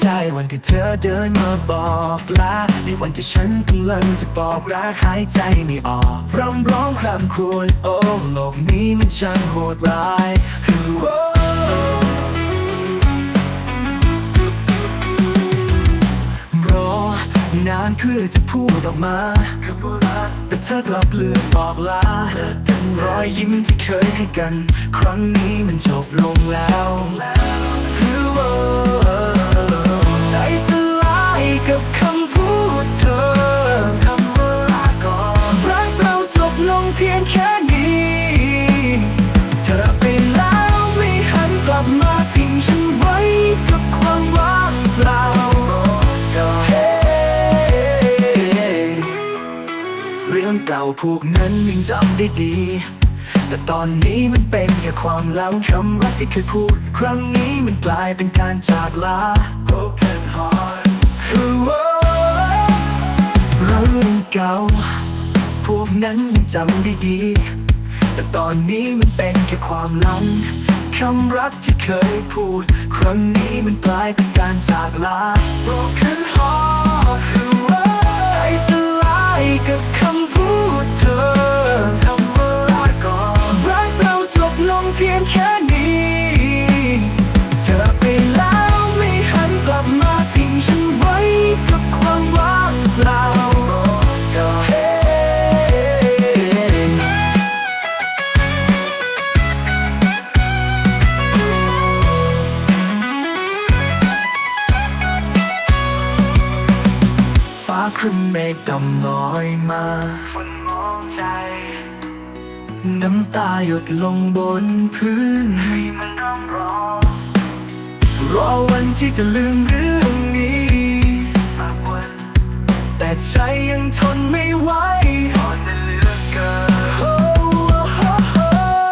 ใจวันที่เธอเดินมาบอกลาในวันที่ฉันกำลังจะบอกรักหายใจไม่ออกร่ำร้องพร่ำครวญโอ้โลกนี้มันช่างโหดร้ายคือโอ้รอนานเพื่อจะพูดออกมาแต่เธอกลับเลือกบอกลากันรอยยิ้มที่เคยให้กัน ครั้งนี้มันจบลงแล้ว เพียงแค่นี้ เธอไปแล้วไม่หันกลับมาทิ้งฉันไว้กับความว่างเปล่าก็เฮ้เรื่องเก่าพวกนั้นยังจำได้ดี แต่ตอนนี้มันเป็นแค่ความหลังคำรักที่เคยพูด ครั้งนี้มันกลายเป็นการจากลา Broken heart คือว่าเรื่องเก่า พวกนั้นยังจำได้ดี แต่ตอนนี้มันเป็นแค่ความหลังคำรักที่เคยพูด ครั้งนี้มันกลายเป็นการจากลา Broken heart คือว่าให้สลายกับคำพูดเธอคำว่ารักก่อนรักเราจบลงเพียงแค่นี้ เธอไปแล้วไม่หันกลับมาทิ้งฉันไว้กับความว่างเปล่า ฟ้าครึ้มเมฆดำลอยมาบนมองใจ น้ำตาหยดลงบนพื้นให้มันร้องรอรอวันที่จะลืมเรื่องนี้สักวัน แต่ใจยังทนไม่ไหวอ่อนเหลือเกิน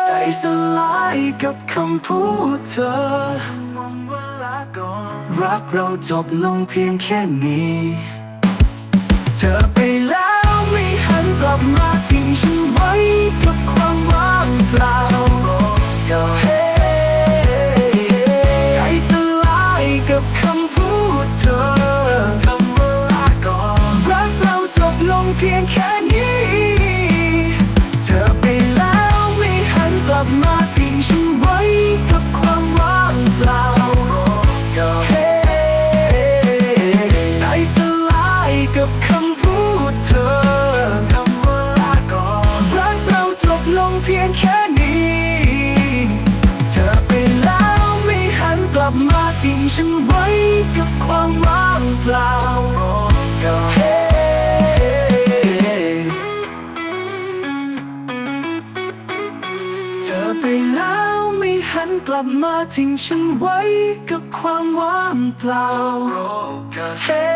ใจสลายกับคำพูดเธอมองว่าลาก่อนรักเราจบลงเพียงแค่นี้ ก็เฮ้ใจสลายกับคำพูดเธอคำว่ารักก่อนรักเราจบลงเพียงแค่นี้ เธอไปแล้วไม่หันกลับมาทิ้งฉันไว้กับความว่างเปล่าก็เฮ้ใจสลายกับคำพูดเธอคำว่าลาก่อนรักเราจบลงเพียงแค่ มาทิ้งฉันไว้กับความว่างเปล่าก็เฮ้เธอไปแล้วไม่หันกลับมาทิ้งฉันไว้กับความว่างเปล่าก็เฮ้